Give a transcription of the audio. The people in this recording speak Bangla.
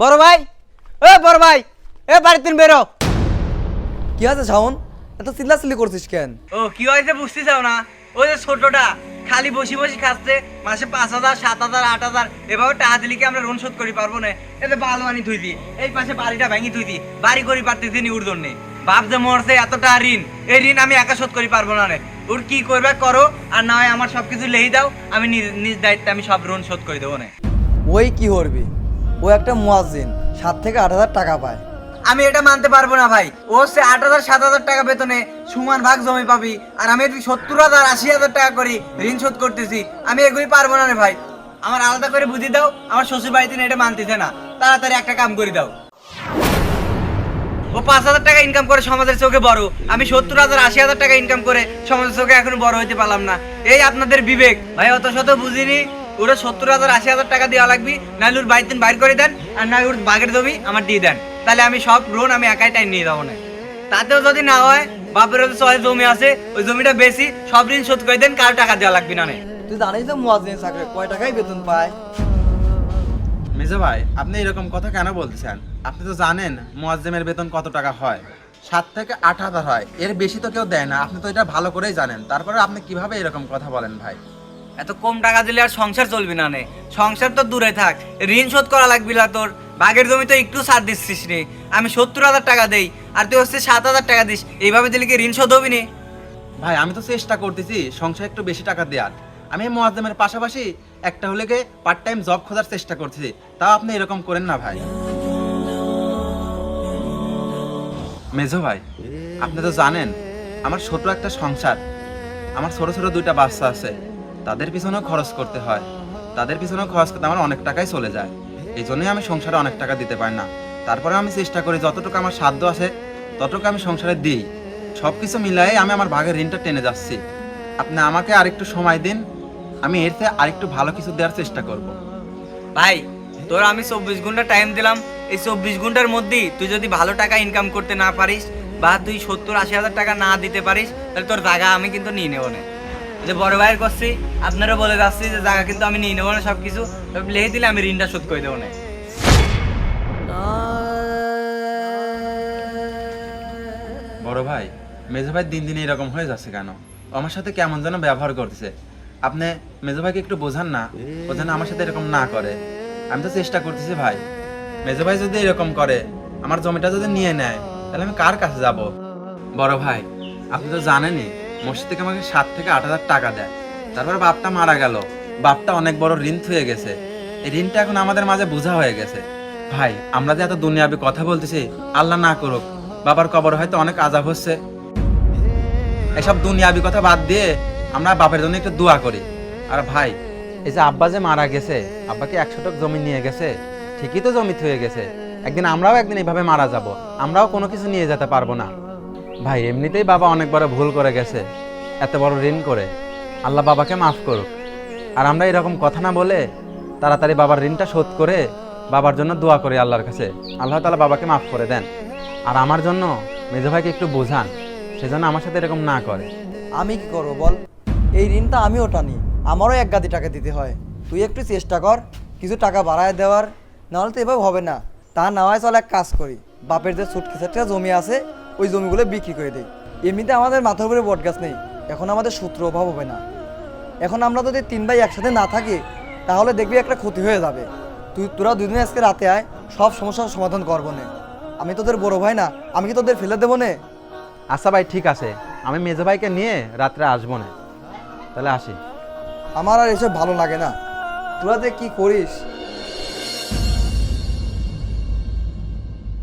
বড় ভাই এ বড় ভাই এ বাড়িতে বেরো। কি আছে শাওন? এত চিল্লাচিল্লি করছিস কেন? ও কি হয়েছে বুঝতে চাও না? ওই যে ছোটটা খালি বসি বসি খাচ্ছে মাসে পাঁচ হাজার সাত হাজার আট হাজার এভাবে টাকা দিলে কি আমরা ঋণ শোধ করি পারব না? এতে বালু আনি থুই দি এই পাশে বাড়িটা ভেঙে থুই দি বাড়ি করি পারতেছি নি উর জন্যে বাপ যে মরছে এতটা ঋণ এই ঋণ আমি একা শোধ করি পারব না রে। ওর কি করবে করো আর না হয় আমার সবকিছু লেই দাও আমি নিজ নিজ দায়িত্বে আমি সব ঋণ শোধ করে দেবো না। ওই কি করবি? ও একটা মুয়াজ্জিন, সাত থেকে আট হাজার টাকা পায়। আমি এটা মানতে পারব না ভাই। ও সে আট হাজার, সাত হাজার টাকা বেতনে সমান ভাগ জমি পাবি। আর আমি যদি সত্তর হাজার, আশি হাজার টাকা করি ঋণ শোধ করতেছি, আমি এগুলি পারব না রে ভাই। আমার আলাদা করে বুঝি দাও, আমার শ্বশুর বাড়িতে এটা মানতেছে না। তাড়াতাড়ি একটা কাম করে দাও। ও পাঁচ হাজার টাকা ইনকাম করে সমাজের চোখে বড়। আমি সত্তর হাজার, আশি হাজার টাকা ইনকাম করে সমাজের চোখে এখনও বড় হইতে পারলাম না। এই আপনাদের বিবেক। ভাই, অত শত বুঝিনি। ওরা সত্তর হাজার আশি হাজার টাকা দেওয়া লাগবে। নাহলে ওর বাড়িতে বাইর করে দেন আর না ওর বাগের জমি আমার দিয়ে দেন। তাহলে আমি সব লোন আমি একাই টাইম নিয়ে যাব না। তাতেও যদি না হয় বাপের হয়তো ছয় জমি আছে ওই জমিটা বেশি সব ঋণ শোধ করে দেন কারও টাকা দেওয়া লাগবে না। তুই জানিস তো চাকরি কয় টাকাই বেতন পায়? মেজো ভাই আপনি এরকম কথা কেন বলছেন আপনি তো জানেন মোয়াজ্জেমের বেতন কত টাকা হয়। সাত থেকে আট হাজার হয়। এর বেশি তো কেউ দেয় না। আপনি তো এটা ভালো করেই জানেন। তারপরে আপনি কীভাবে এরকম কথা বলেন ভাই? এত কম টাকা দিলে আর সংসার চলবি না নে। সংসার তো দূরে থাক। ঋণ শোধ করা লাগবে না তোর। বাঘের জমি তো একটু ছাড় দিচ্ছিস রে আমি সত্তর হাজার টাকা দেই, আর তুই হচ্ছে সাত হাজার টাকা দিস। এইভাবে দিলে কি ঋণ শোধ হবি নি? ভাই, আমি তো চেষ্টা করতেছি সংসার একটু বেশি টাকা দেওয়ার আমি মোয়াজ্জেমের পাশাপাশি একটা হলে পার্ট টাইম জব খোঁজার চেষ্টা করতেছি। তাও আপনি এরকম করেন না ভাই। মেজো ভাই, আপনি তো জানেন, আমার ছোট একটা সংসার। আমার ছোট ছোট দুইটা বাচ্চা আছে। তাদের পিছনেও খরচ করতে হয়। তাদের পিছনেও খরচ করতে আমার অনেক টাকাই চলে যায়। এই জন্যই আমি সংসারে অনেক টাকা দিতে পারি না। তারপরে আমি চেষ্টা করি, যতটুকু আমার সাধ্য আছে, ততটুকু আমি সংসারে দিই। সব কিছু মিলাই আমি আমার ভাগের ঋণটা টেনে যাচ্ছি। আপনি আমাকে আরেকটু সময় দিন, আমি এর থেকে আরেকটু ভালো কিছু দেওয়ার চেষ্টা করব। ভাই, তোর আমি চব্বিশ ঘণ্টা টাইম দিলাম। এই চব্বিশ ঘণ্টার মধ্যেই তুই যদি ভালো টাকা ইনকাম করতে না পারিস বা তুই সত্তর আশি হাজার টাকা না দিতে পারিস, তাহলে তোর জায়গা আমি কিন্তু নিয়ে নেব না। যে বড় ভাইয়ের করছি, আপনারও বলে যাচ্ছি যে জায়গা কিন্তু আমি নিয়ে নেব না সব কিছু লিখে দিলে আমি ঋণটা শোধ করে দেবো না। বড় ভাই, মেজো ভাই দিন দিন এরকম হয়ে যাচ্ছে কেন? আমার সাথে কেমন যেন ব্যবহার করতেছে। আপনি মেজো ভাইকে একটু বোঝান না, ও যেন আমার সাথে এরকম না করে। আমি তো চেষ্টা করতেছি ভাই। মেজো ভাই যদি এরকম করে, আমার জমিটা যদি নিয়ে নেয়, তাহলে আমি কার কাছে যাব? বড় ভাই, আপনি তো জানেনই মসজিদ থেকে আমাকে সাত থেকে আট হাজার টাকা দেয়। তারপর বাপটা মারা গেল। বাপটা অনেক বড় ঋণ থুয়ে গেছে। এই ঋণটা এখন আমাদের মাঝে বোঝা হয়ে গেছে। ভাই, আমরা যে এত দুনিয়াবি কথা বলতেছি, আল্লাহ না করুক, বাবার কবর হয়তো অনেক আজাব হচ্ছে। এসব দুনিয়াবি কথা বাদ দিয়ে আমরা বাপের জন্য একটু দোয়া করি। আর ভাই, এই যে আব্বা যে মারা গেছে, আব্বাকে একশো টাকা জমি নিয়ে গেছে, ঠিকই তো জমি থুয়ে গেছে। একদিন আমরাও একদিন এইভাবে মারা যাব। আমরাও কোনো কিছু নিয়ে যেতে পারব না। ভাই, এমনিতেই বাবা অনেক বড় ভুল করে গেছে। এত বড় ঋণ করে। আল্লাহ বাবাকে মাফ করুক। আর আমরা এরকম কথা না বলে তাড়াতাড়ি বাবার ঋণটা শোধ করে বাবার জন্য দোয়া করি আল্লাহর কাছে। আল্লাহ তালা বাবাকে মাফ করে দেন। আর আমার জন্য মেজো ভাইকে একটু বোঝান সেজন্য আমার সাথে এরকম না করে। আমি কি করব বল? এই ঋণটা আমিও টানি। আমারও এক গাদি টাকা দিতে হয়। তুই একটু চেষ্টা কর, কিছু টাকা বাড়ায় দেওয়ার। নাহলে তো এভাবে হবে না। তা না হয় চল এক কাজ করি। বাপের যে সুটকেসের জমি আছে ওই জমিগুলো বিক্রি করে দিই। এমনিতে আমাদের মাথার উপরে বট গাছ নেই। এখন আমাদের সূত্র অভাব হবে না। এখন আমরা যদি তিন ভাই একসাথে না থাকি তাহলে দেখবি একটা ক্ষতি হয়ে যাবে। তুই তোরা দুদিন আজকে রাতে আয় সব সমস্যার সমাধান করব নে। আমি তোদের বড় ভাই না আমি কি তোদের ফেলে দেবো নে? আচ্ছা ভাই ঠিক আছে। আমি মেজো ভাইকে নিয়ে রাত্রে আসব না। তাহলে আসি। আমার আর এসব ভালো লাগে না। তোরা যে কি করিস?